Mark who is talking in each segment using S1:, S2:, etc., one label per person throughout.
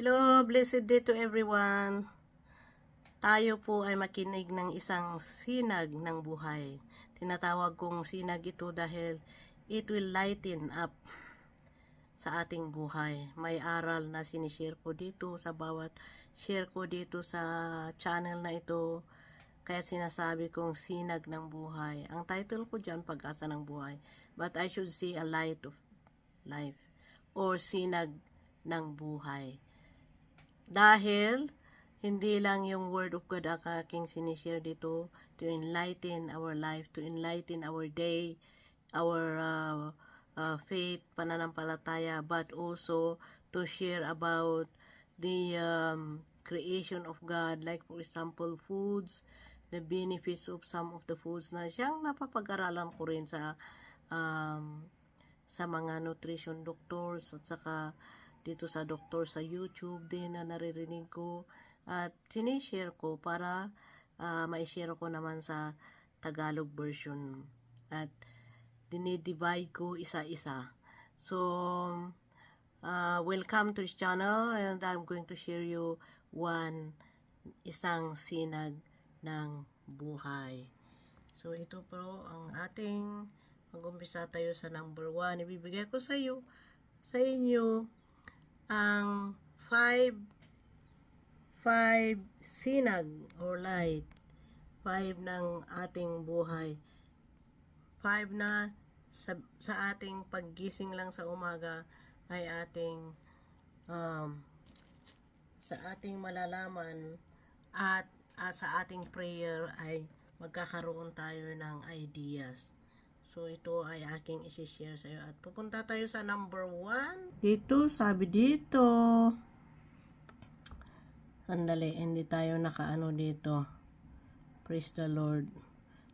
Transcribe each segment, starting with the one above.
S1: Hello, blessed day to everyone. Tayo po ay makinig ng isang sinag ng buhay. Tinatawag kong sinag ito dahil it will lighten up sa ating buhay. May aral na sinishare ko dito sa bawat share ko dito sa channel na ito. Kaya sinasabi kong sinag ng buhay. Ang title ko dyan, Pag-asa ng buhay. But I should say a light of life or sinag ng buhay. Dahil, hindi lang yung word of God ang aking sinishare dito to enlighten our life, to enlighten our day, our uh, uh, faith, pananampalataya, but also to share about the um, creation of God, like for example, foods, the benefits of some of the foods na siyang napapag-aralan ko rin sa um, sa mga nutrition doctors at saka dito sa doktor sa YouTube din na naririnig ko at sinishare ko para uh, ma-share ko naman sa Tagalog version at dinidivide ko isa-isa. So, uh, welcome to this channel and I'm going to share you one isang sinag ng buhay. So, ito po ang ating mag-umpisa tayo sa number 1. Ibibigay ko sa iyo, sa inyo, ang 5 5 sinag or light. 5 ng ating buhay. 5 na sa, sa ating paggising lang sa umaga ay ating um, sa ating malalaman at, at sa ating prayer ay magkakaroon tayo ng ideas. So, ito ay aking isi-share sa iyo. At pupunta tayo sa number 1. Dito, sabi dito. Andali, hindi tayo nakaano dito. Praise the Lord.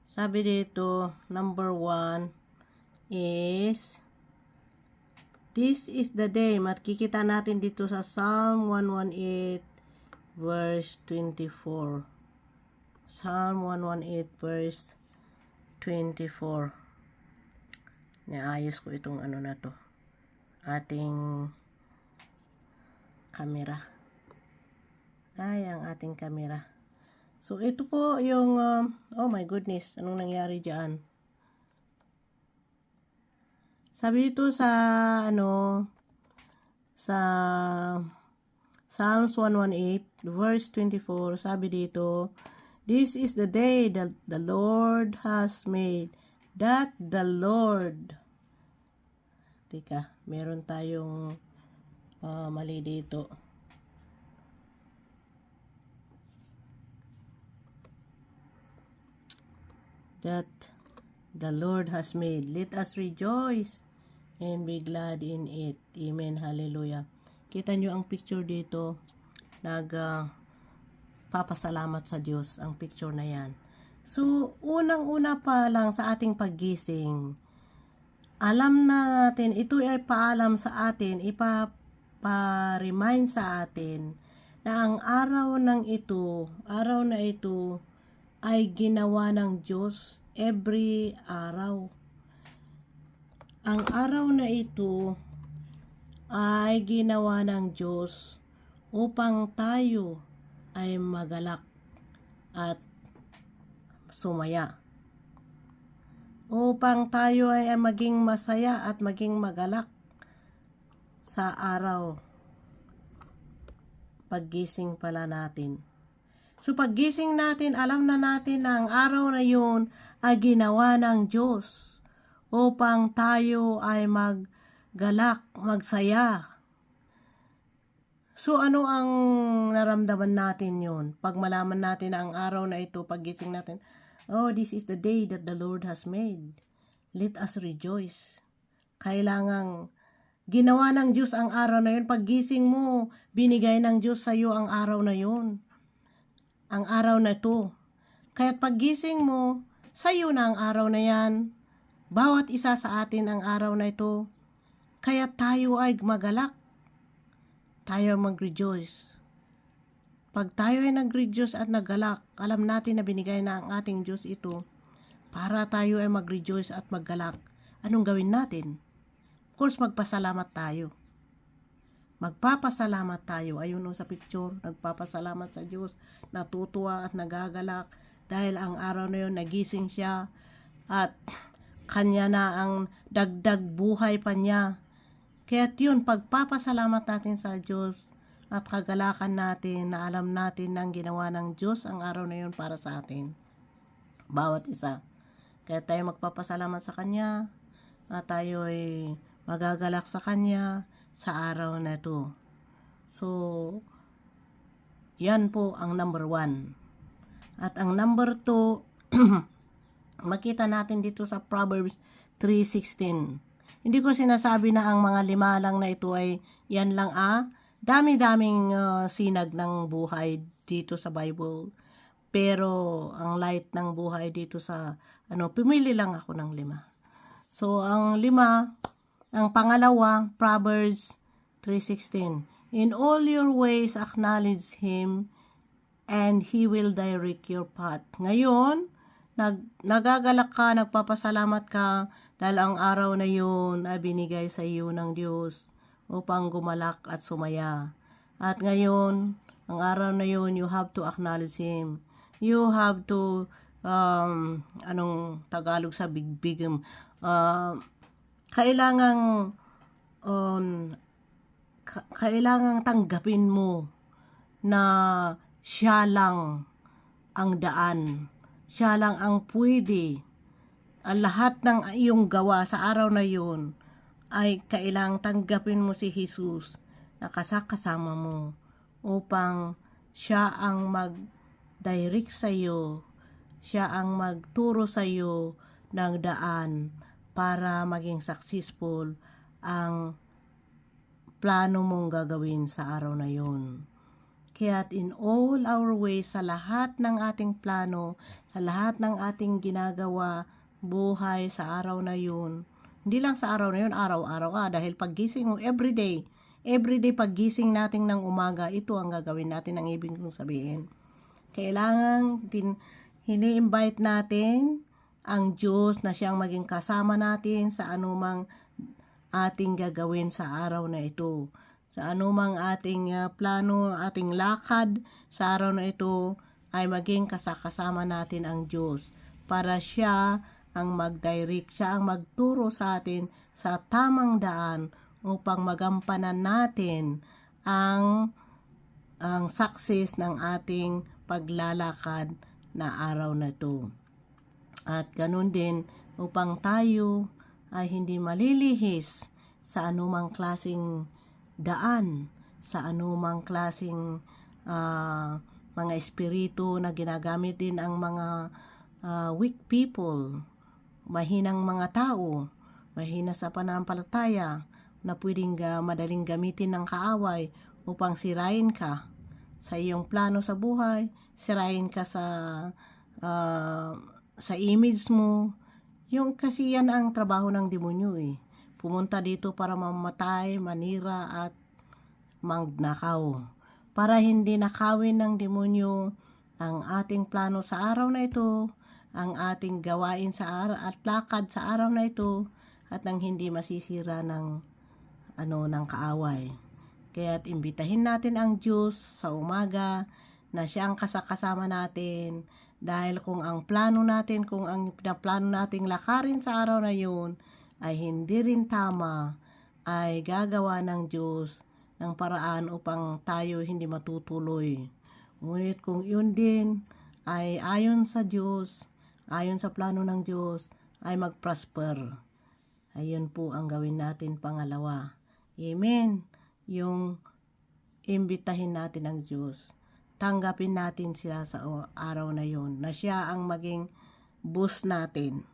S1: Sabi dito, number 1 is This is the day. Makikita natin dito sa Psalm 118 verse 24. Psalm 118 verse 24. Naayos ko itong ano na to. Ating camera. Ay, ang ating camera. So, ito po yung, um, oh my goodness, anong nangyari dyan? Sabi dito sa, ano, sa Psalms 118, verse 24, sabi dito, This is the day that the Lord has made, that the Lord, tika, meron tayong uh, mali dito. That the Lord has made. Let us rejoice and be glad in it. Amen. Hallelujah. Kita nyo ang picture dito. Nag uh, papasalamat sa Diyos ang picture na yan. So, unang-una pa lang sa ating paggising, alam na natin, ito ay paalam sa atin, ipa-remind sa atin na ang araw ng ito, araw na ito, ay ginawa ng Diyos every araw. Ang araw na ito ay ginawa ng Diyos upang tayo ay magalak at sumaya. Upang tayo ay maging masaya at maging magalak sa araw paggising pala natin. So paggising natin, alam na natin na ang araw na yun ay ginawa ng Diyos upang tayo ay maggalak, magsaya. So ano ang naramdaman natin yun? Pag malaman natin na ang araw na ito, paggising natin, oh, this is the day that the Lord has made. Let us rejoice. Kailangang ginawa ng Diyos ang araw na yun. Paggising mo, binigay ng Diyos sa iyo ang araw na yun ang araw na ito. Kaya't paggising mo, sa iyo na ang araw na yan. Bawat isa sa atin ang araw na ito. Kaya tayo ay magalak. Tayo mag-rejoice. Pag tayo ay nag-rejoice at naggalak, alam natin na binigay na ang ating Diyos ito para tayo ay mag-rejoice at maggalak. Anong gawin natin? Of course, magpasalamat tayo. magpapasalamat tayo. Ayun o sa picture, nagpapasalamat sa Diyos, natutuwa at nagagalak dahil ang araw na yun nagising siya at kanya na ang dagdag buhay pa niya. Kaya yun, pagpapasalamat natin sa Diyos at kagalakan natin na alam natin na ang ginawa ng Diyos ang araw na yun para sa atin. Bawat isa. Kaya tayo magpapasalamat sa Kanya at tayo ay magagalak sa Kanya sa araw na ito. So, yan po ang number one. At ang number two, makita natin dito sa Proverbs 3.16. Hindi ko sinasabi na ang mga lima lang na ito ay yan lang ah. Dami-daming uh, sinag ng buhay dito sa Bible. Pero ang light ng buhay dito sa ano, pumili lang ako ng lima. So ang lima, ang pangalawa, Proverbs 3.16. In all your ways acknowledge Him and He will direct your path. Ngayon, nag, nagagalak ka, nagpapasalamat ka dahil ang araw na yun ay binigay sa iyo ng Diyos upang gumalak at sumaya. At ngayon, ang araw na yun, you have to acknowledge Him. You have to, um, anong Tagalog sa big uh, kailangang, um, ka- kailangang tanggapin mo na siya lang ang daan. Siya lang ang pwede ang lahat ng iyong gawa sa araw na yun ay kailang tanggapin mo si Jesus na kasakasama mo upang siya ang mag-direct sa iyo, siya ang magturo sa iyo ng daan para maging successful ang plano mong gagawin sa araw na yun. Kaya't in all our ways, sa lahat ng ating plano, sa lahat ng ating ginagawa, buhay sa araw na yun. Hindi lang sa araw na yun, araw-araw ka. Dahil paggising mo, everyday, everyday paggising natin ng umaga, ito ang gagawin natin ang ibig kong sabihin. Kailangan din, hini-invite natin ang Diyos na siyang maging kasama natin sa anumang ating gagawin sa araw na ito. Sa anumang ating uh, plano, ating lakad sa araw na ito, ay maging kasakasama natin ang Diyos para siya ang mag-direct, siya ang magturo sa atin sa tamang daan upang magampanan natin ang ang success ng ating paglalakad na araw na ito. At ganun din upang tayo ay hindi malilihis sa anumang klasing daan, sa anumang klasing uh, mga espiritu na ginagamit din ang mga uh, weak people mahinang mga tao, mahina sa panampalataya, na pwedeng uh, madaling gamitin ng kaaway upang sirain ka sa iyong plano sa buhay, sirain ka sa uh, sa image mo. Yung kasi yan ang trabaho ng demonyo eh. Pumunta dito para mamatay, manira at magnakaw. Para hindi nakawin ng demonyo ang ating plano sa araw na ito, ang ating gawain sa araw at lakad sa araw na ito at nang hindi masisira ng ano ng kaaway. Kaya't imbitahin natin ang Diyos sa umaga na siya ang kasakasama natin dahil kung ang plano natin, kung ang plano nating lakarin sa araw na yun ay hindi rin tama, ay gagawa ng Diyos ng paraan upang tayo hindi matutuloy. Ngunit kung yun din ay ayon sa Diyos, ayon sa plano ng Diyos, ay mag-prosper. Ayun po ang gawin natin pangalawa. Amen. Yung imbitahin natin ang Diyos. Tanggapin natin sila sa araw na yun na siya ang maging boss natin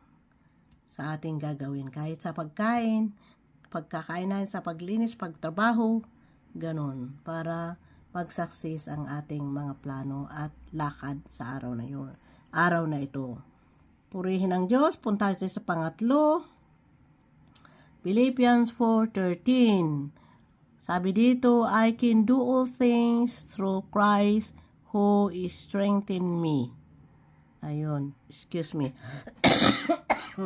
S1: sa ating gagawin. Kahit sa pagkain, pagkakain natin sa paglinis, pagtrabaho, ganun. Para mag-success ang ating mga plano at lakad sa araw na yun. Araw na ito. Purihin ang Diyos. Punta tayo sa pangatlo. Philippians 4.13 Sabi dito, I can do all things through Christ who is strengthen me. Ayun. Excuse me.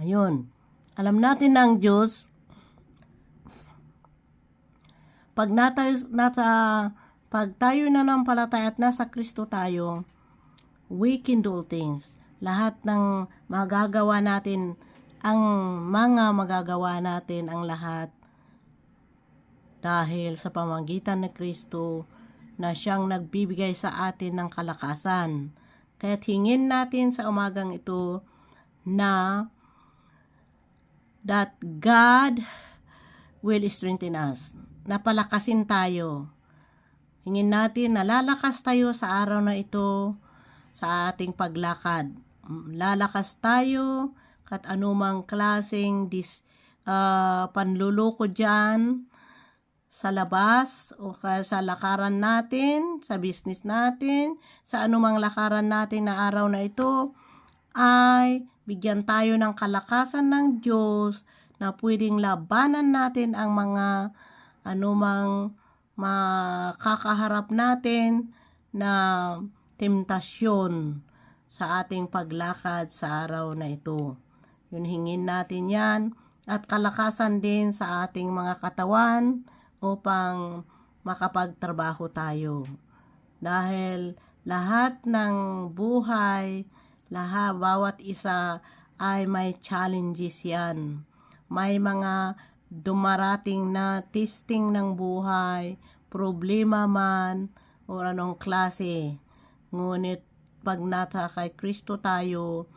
S1: Ayun. Alam natin ng Diyos pag nata, nasa, pag tayo na ng palataya at nasa Kristo tayo, we can do all things. Lahat ng magagawa natin, ang mga magagawa natin, ang lahat, dahil sa pamagitan ng Kristo na siyang nagbibigay sa atin ng kalakasan. Kaya't hingin natin sa umagang ito na that God will strengthen us. Napalakasin tayo. Hingin natin na lalakas tayo sa araw na ito sa ating paglakad. Lalakas tayo kat anumang klaseng dis, uh, panluloko dyan sa labas o sa lakaran natin, sa business natin, sa anumang lakaran natin na araw na ito, ay bigyan tayo ng kalakasan ng Diyos na pwedeng labanan natin ang mga anumang makakaharap natin na temptasyon sa ating paglakad sa araw na ito. Yun hingin natin yan at kalakasan din sa ating mga katawan upang makapagtrabaho tayo. Dahil lahat ng buhay, lahat, bawat isa ay may challenges yan. May mga dumarating na testing ng buhay, problema man, o anong klase. Ngunit pag nasa kay Kristo tayo,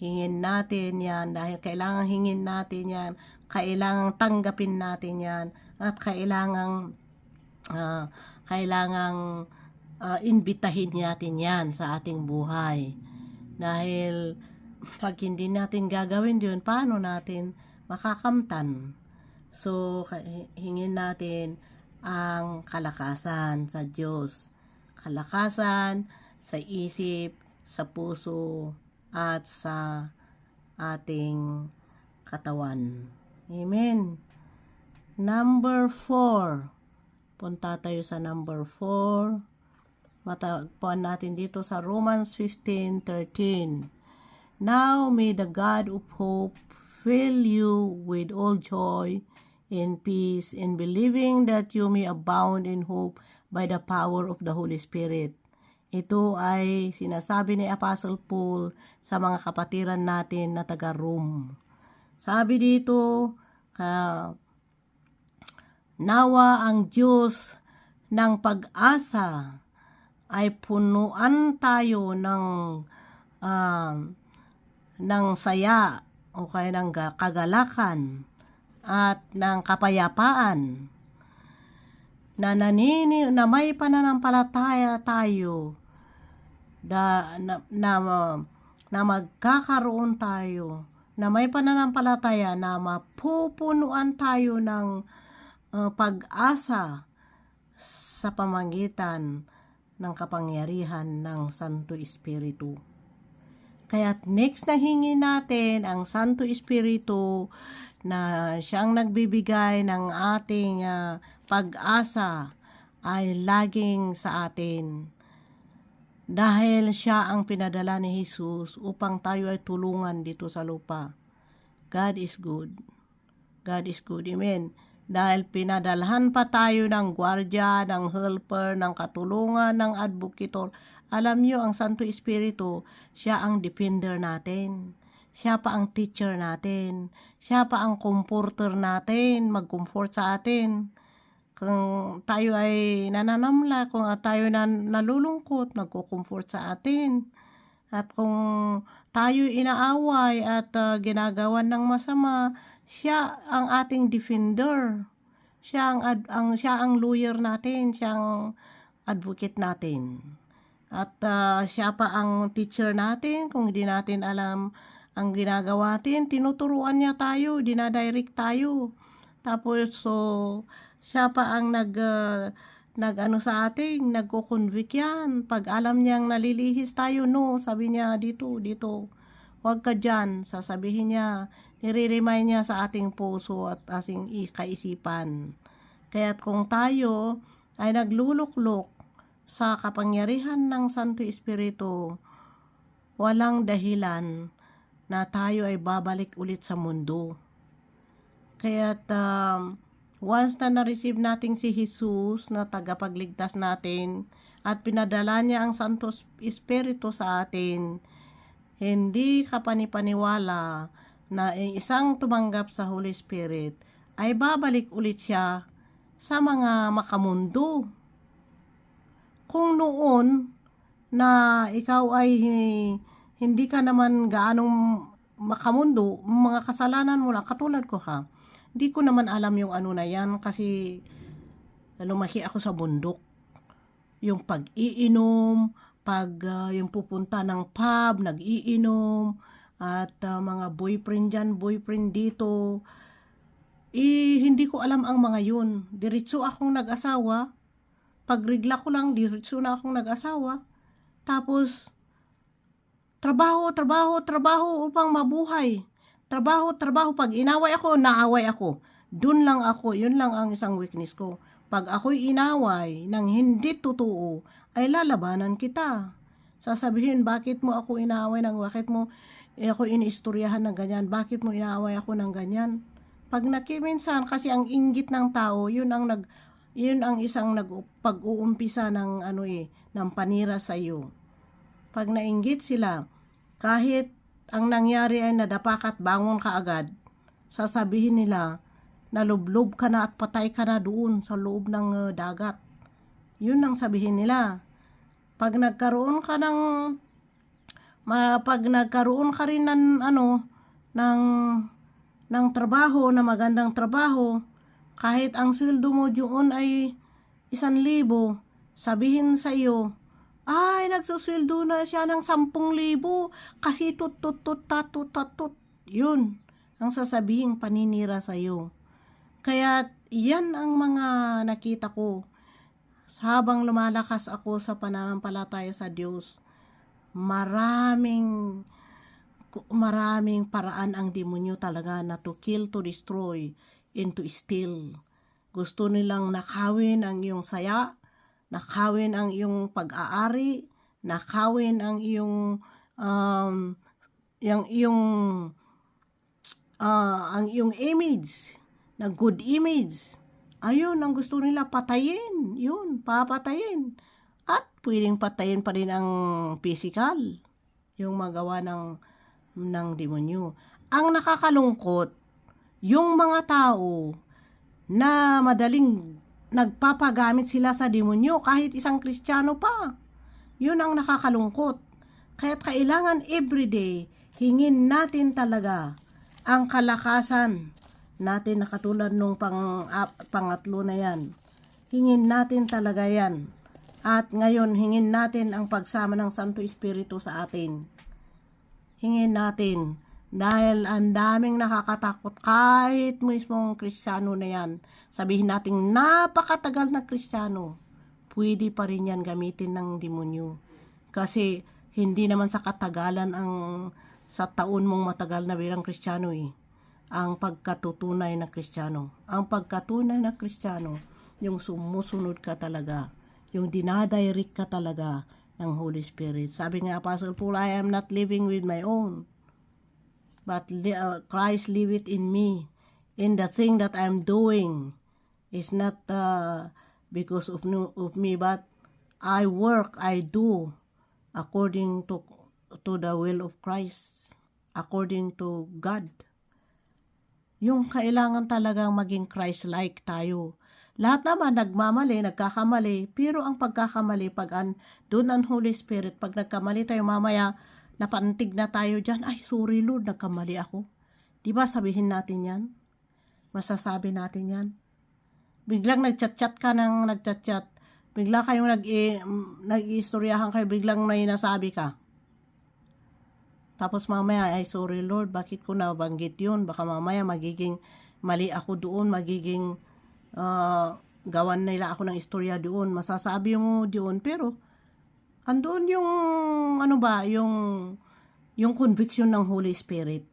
S1: hingin natin yan dahil kailangan hingin natin yan, kailangan tanggapin natin yan, at kailangan uh, kailangang uh, imbitahin natin yan sa ating buhay. Dahil pag hindi natin gagawin yun, paano natin makakamtan? So, hingin natin ang kalakasan sa Diyos. Kalakasan sa isip, sa puso, at sa ating katawan. Amen. Number 4. Punta tayo sa number 4. Matagpuan natin dito sa Romans 15:13. Now may the God of hope fill you with all joy and peace in believing that you may abound in hope by the power of the Holy Spirit. Ito ay sinasabi ni Apostle Paul sa mga kapatiran natin na taga Rome. Sabi dito, uh, nawa ang Diyos ng pag-asa ay punuan tayo ng uh, ng saya o kaya ng kagalakan at ng kapayapaan na nanini na may pananampalataya tayo da, na, na, na magkakaroon tayo na may pananampalataya na mapupunuan tayo ng uh, pag-asa sa pamagitan ng kapangyarihan ng Santo Espiritu. Kaya next na hingi natin ang Santo Espiritu na siyang nagbibigay ng ating uh, pag-asa ay laging sa atin. Dahil siya ang pinadala ni Jesus upang tayo ay tulungan dito sa lupa. God is good. God is good. Amen. Dahil pinadalhan pa tayo ng gwardya, ng helper, ng katulungan, ng advocator, alam nyo, ang Santo Espiritu, siya ang defender natin. Siya pa ang teacher natin. Siya pa ang comforter natin, mag-comfort sa atin. Kung tayo ay nananamla, kung tayo na nalulungkot, nagko-comfort sa atin. At kung tayo inaaway at uh, ginagawan ng masama, siya ang ating defender. Siya ang, ad, ang siya ang lawyer natin, siya ang advocate natin. At uh, siya pa ang teacher natin, kung hindi natin alam ang ginagawa natin, tinuturuan niya tayo, dinadirect tayo. Tapos, so, siya pa ang nag, uh, nag ano sa atin, nagko-convict yan. Pag alam niyang nalilihis tayo, no, sabi niya dito, dito, huwag ka dyan. Sasabihin niya, nire-remind niya sa ating puso at ating kaisipan. Kaya't kung tayo ay nagluluklok sa kapangyarihan ng Santo Espiritu, walang dahilan na tayo ay babalik ulit sa mundo. Kaya um, once na na-receive natin si Jesus na tagapagligtas natin at pinadala niya ang Santo Espiritu sa atin, hindi ka panipaniwala na isang tumanggap sa Holy Spirit ay babalik ulit siya sa mga makamundo. Kung noon na ikaw ay hindi ka naman gaanong makamundo, mga kasalanan mo lang, katulad ko ha, hindi ko naman alam yung ano na yan kasi lumaki ako sa bundok. Yung pag-iinom, pag uh, yung pupunta ng pub, nag-iinom, at uh, mga boyfriend dyan, boyfriend dito, eh, hindi ko alam ang mga yun. Diretso akong nag-asawa. Pagrigla ko lang, diretso na akong nag-asawa. Tapos, trabaho, trabaho, trabaho upang mabuhay. Trabaho, trabaho. Pag inaway ako, naaway ako. Doon lang ako, yun lang ang isang weakness ko. Pag ako'y inaway ng hindi totoo, ay lalabanan kita. Sasabihin, bakit mo ako inaway ng bakit mo eh, ako iniistoryahan ng ganyan? Bakit mo inaaway ako ng ganyan? Pag nakiminsan, kasi ang inggit ng tao, yun ang nag yun ang isang nag pag-uumpisa ng ano eh, ng panira sa iyo. Pag nainggit sila, kahit ang nangyari ay nadapakat bangon ka agad, sasabihin nila, nalublob ka na at patay ka na doon sa loob ng uh, dagat. Yun ang sabihin nila. Pag nagkaroon ka ng ma, pag nagkaroon ka rin ng ano ng ng trabaho na magandang trabaho, kahit ang sweldo mo doon ay isan libo, sabihin sa iyo, ay, nagsusweldo na siya ng sampung libo kasi tut-tut-tut tatut Yun, ang sasabihing paninira sa iyo. Kaya, yan ang mga nakita ko. Habang lumalakas ako sa pananampalataya sa Diyos, maraming maraming paraan ang demonyo talaga na to kill, to destroy, and to steal. Gusto nilang nakawin ang iyong saya, nakawin ang iyong pag-aari, nakawin ang iyong um, yung iyong uh, ang iyong image, na good image. Ayun, ang gusto nila patayin. Yun, papatayin. At pwedeng patayin pa rin ang physical, yung magawa ng, ng demonyo. Ang nakakalungkot, yung mga tao na madaling nagpapagamit sila sa demonyo kahit isang kristyano pa. Yun ang nakakalungkot. Kaya't kailangan everyday hingin natin talaga ang kalakasan natin na katulad nung pang, uh, pangatlo na yan. Hingin natin talaga yan. At ngayon, hingin natin ang pagsama ng Santo Espiritu sa atin. Hingin natin dahil ang daming nakakatakot kahit mismong kristyano na yan. Sabihin natin napakatagal na kristyano. Pwede pa rin yan gamitin ng demonyo. Kasi hindi naman sa katagalan ang sa taon mong matagal na bilang kristyano eh. Ang pagkatutunay na kristyano. Ang pagkatunay na kristyano, yung sumusunod ka talaga. Yung dinadirect ka talaga ng Holy Spirit. Sabi nga Apostle Paul, I am not living with my own but uh, Christ liveth in me. In the thing that I'm doing is not uh, because of, of me, but I work, I do according to to the will of Christ, according to God. Yung kailangan talagang maging Christ-like tayo. Lahat naman nagmamali, nagkakamali, pero ang pagkakamali, pag an, doon ang Holy Spirit, pag nagkamali tayo mamaya, napantig na tayo dyan, ay sorry Lord, nagkamali ako. Di ba sabihin natin yan? Masasabi natin yan. Biglang nagchat-chat ka ng nagchat-chat. Bigla kayong nag nag-istoryahan kayo, biglang may nasabi ka. Tapos mamaya, ay sorry Lord, bakit ko nabanggit yun? Baka mamaya magiging mali ako doon, magiging uh, gawan nila ako ng istorya doon. Masasabi mo doon, pero andoon yung ano ba, yung yung conviction ng Holy Spirit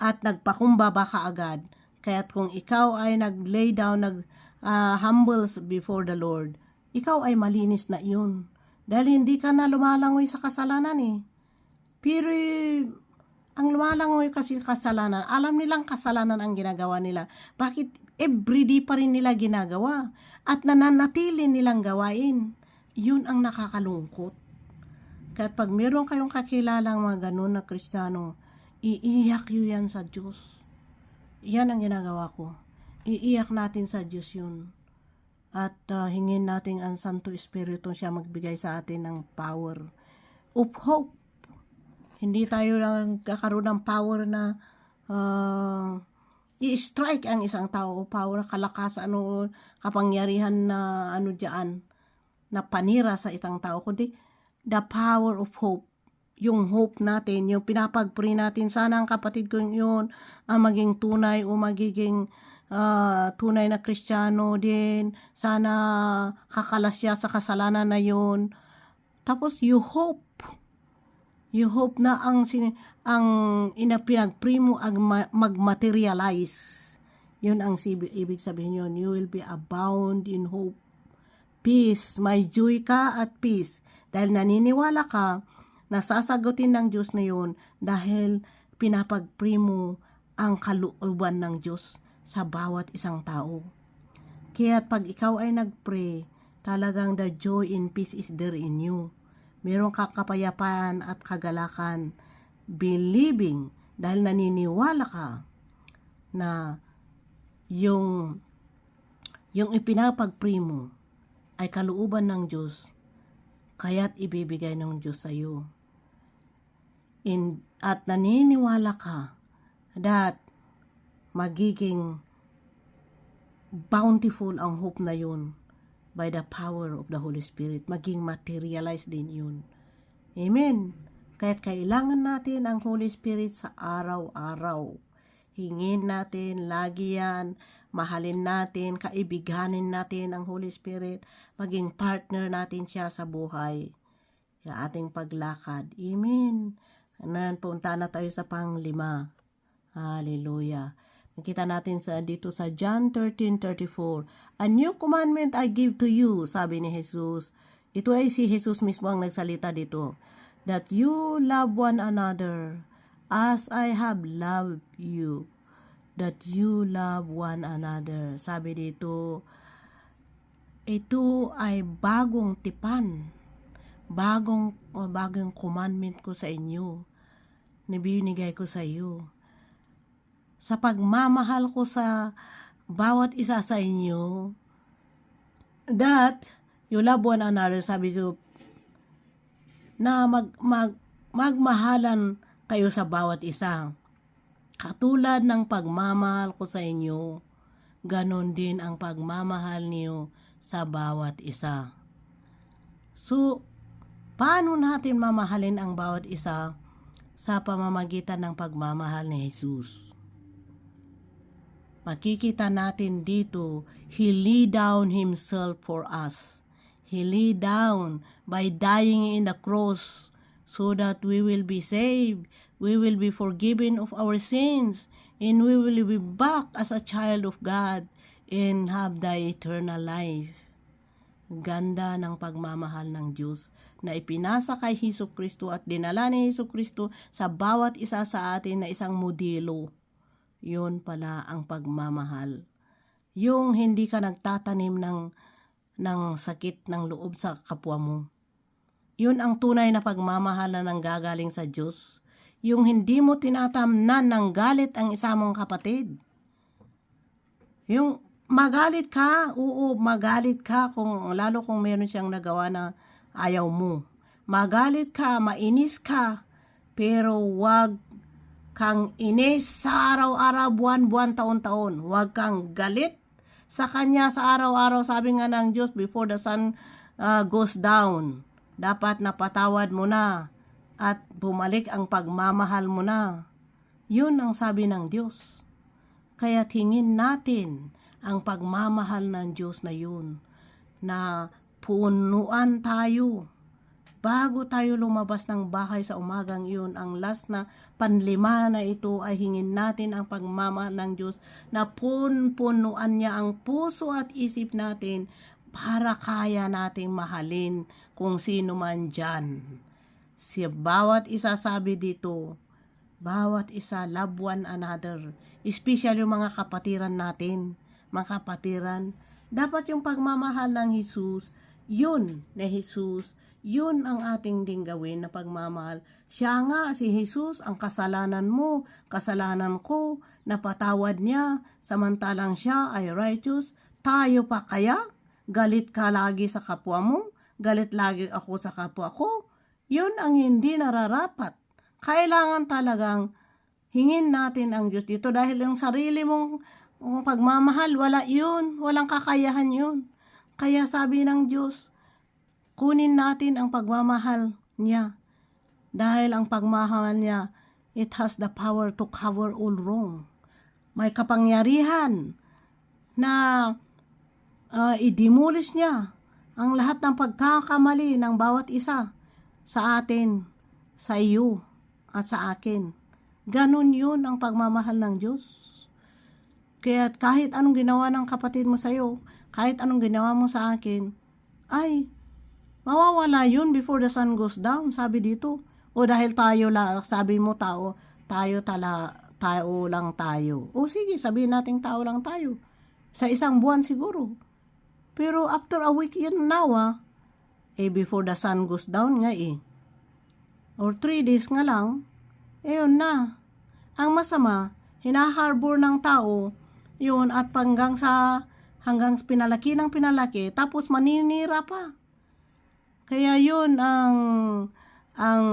S1: at nagpakumbaba ka agad. Kaya't kung ikaw ay nag-lay down, nag uh, humbles before the Lord, ikaw ay malinis na yun. Dahil hindi ka na lumalangoy sa kasalanan eh. Pero ang lumalangoy kasi kasalanan, alam nilang kasalanan ang ginagawa nila. Bakit everyday pa rin nila ginagawa at nananatili nilang gawain. Yun ang nakakalungkot. Kaya pag meron kayong kakilalang mga ganun na kristyano, iiyak yun yan sa Diyos. Yan ang ginagawa ko. Iiyak natin sa Diyos yun. At uh, hingin natin ang Santo Espiritu siya magbigay sa atin ng power of hope. Hindi tayo lang kakaroon ng power na uh, i-strike ang isang tao, power, kalakas, ano, kapangyarihan na ano diyan na panira sa isang tao, kundi the power of hope. Yung hope natin, yung pinapag-pray natin, sana ang kapatid ko yun ang maging tunay o magiging uh, tunay na kristyano din. Sana kakalas siya sa kasalanan na yun. Tapos you hope. You hope na ang ang inapinag-pray mo ang ma- mag-materialize. Yun ang ibig sabihin yun. You will be abound in hope. Peace. May joy ka at peace. Dahil naniniwala ka na sasagutin ng Diyos na yun dahil pinapag-pray mo ang kalooban ng Diyos sa bawat isang tao. Kaya pag ikaw ay nag-pray, talagang the joy and peace is there in you. Meron ka kapayapaan at kagalakan believing dahil naniniwala ka na yung yung ipinapag-pray mo ay kalooban ng Diyos kaya't ibibigay ng Diyos sa iyo. In, at naniniwala ka that magiging bountiful ang hope na yun by the power of the Holy Spirit. Maging materialize din yun. Amen. Kaya't kailangan natin ang Holy Spirit sa araw-araw. Hingin natin, lagi yan, mahalin natin, kaibiganin natin ang Holy Spirit, maging partner natin siya sa buhay. Sa ating paglakad. Amen. Amen. Punta na tayo sa panglima. Hallelujah. Nakita natin sa dito sa John 13:34. A new commandment I give to you, sabi ni Jesus. Ito ay si Jesus mismo ang nagsalita dito. That you love one another as I have loved you. That you love one another. Sabi dito, ito ay bagong tipan. Bagong, bagong commandment ko sa inyo. Nabinigay ko sa iyo sa pagmamahal ko sa bawat isa sa inyo, that you love one another, sabi ko, na mag, mag, magmahalan kayo sa bawat isa. Katulad ng pagmamahal ko sa inyo, ganon din ang pagmamahal niyo sa bawat isa. So, paano natin mamahalin ang bawat isa sa pamamagitan ng pagmamahal ni Jesus? makikita natin dito, He laid down Himself for us. He laid down by dying in the cross so that we will be saved, we will be forgiven of our sins, and we will be back as a child of God and have the eternal life. Ganda ng pagmamahal ng Diyos na ipinasa kay Hesus Kristo at dinala ni Hesus Kristo sa bawat isa sa atin na isang modelo yun pala ang pagmamahal. Yung hindi ka nagtatanim ng, ng sakit ng loob sa kapwa mo. Yun ang tunay na pagmamahal na nanggagaling sa Diyos. Yung hindi mo tinatamnan ng galit ang isa mong kapatid. Yung magalit ka, oo, magalit ka kung lalo kung meron siyang nagawa na ayaw mo. Magalit ka, mainis ka, pero wag kang inis sa araw-araw, buwan-buwan, taon-taon. Huwag kang galit sa kanya sa araw-araw. Sabi nga ng Diyos, before the sun uh, goes down, dapat napatawad mo na at bumalik ang pagmamahal mo na. Yun ang sabi ng Diyos. Kaya tingin natin ang pagmamahal ng Diyos na yun na punuan tayo bago tayo lumabas ng bahay sa umagang iyon, ang last na panlima na ito ay hingin natin ang pagmamahal ng Diyos na punpunuan niya ang puso at isip natin para kaya nating mahalin kung sino man dyan. Si bawat isa sabi dito, bawat isa love one another, especially yung mga kapatiran natin, makapatiran. Dapat yung pagmamahal ng Jesus, yun na Jesus, yun ang ating ding gawin na pagmamahal. Siya nga, si Jesus, ang kasalanan mo, kasalanan ko, napatawad niya, samantalang siya ay righteous. Tayo pa kaya? Galit ka lagi sa kapwa mo? Galit lagi ako sa kapwa ko? Yun ang hindi nararapat. Kailangan talagang hingin natin ang Diyos dito dahil yung sarili mong mong pagmamahal, wala yun. Walang kakayahan yun. Kaya sabi ng Diyos, kunin natin ang pagmamahal niya. Dahil ang pagmamahal niya, it has the power to cover all wrong. May kapangyarihan na uh, idimulis niya ang lahat ng pagkakamali ng bawat isa sa atin, sa iyo, at sa akin. Ganon yun ang pagmamahal ng Diyos. Kaya kahit anong ginawa ng kapatid mo sa'yo, kahit anong ginawa mo sa akin, ay, mawawala yun before the sun goes down, sabi dito. O dahil tayo lang, sabi mo tao, tayo tala, tao lang tayo. O sige, sabihin natin tao lang tayo. Sa isang buwan siguro. Pero after a week yun now ah, eh before the sun goes down nga eh. Or three days nga lang, eh yun na. Ang masama, hinaharbor ng tao, yun at hanggang sa hanggang pinalaki ng pinalaki tapos maninira pa. Kaya yun ang ang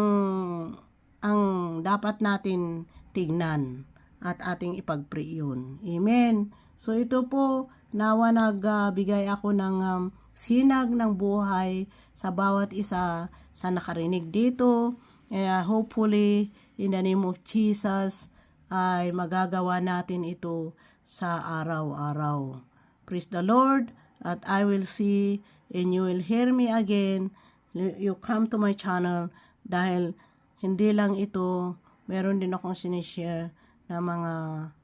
S1: ang dapat natin tignan at ating ipag-pray yun. Amen. So ito po, nawa nagbigay ako ng um, sinag ng buhay sa bawat isa sa nakarinig dito. Kaya hopefully, in the name of Jesus, ay magagawa natin ito sa araw-araw. Praise the Lord, at I will see and you will hear me again. You come to my channel dahil hindi lang ito, meron din akong sinishare na mga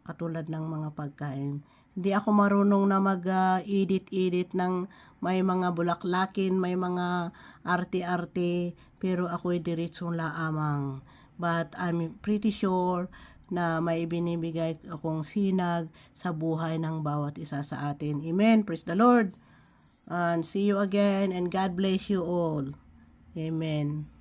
S1: katulad ng mga pagkain. Hindi ako marunong na mag-edit-edit ng may mga bulaklakin, may mga arte-arte, pero ako'y diretsong laamang. But I'm pretty sure na may binibigay akong sinag sa buhay ng bawat isa sa atin. Amen. Praise the Lord. And see you again and God bless you all. Amen.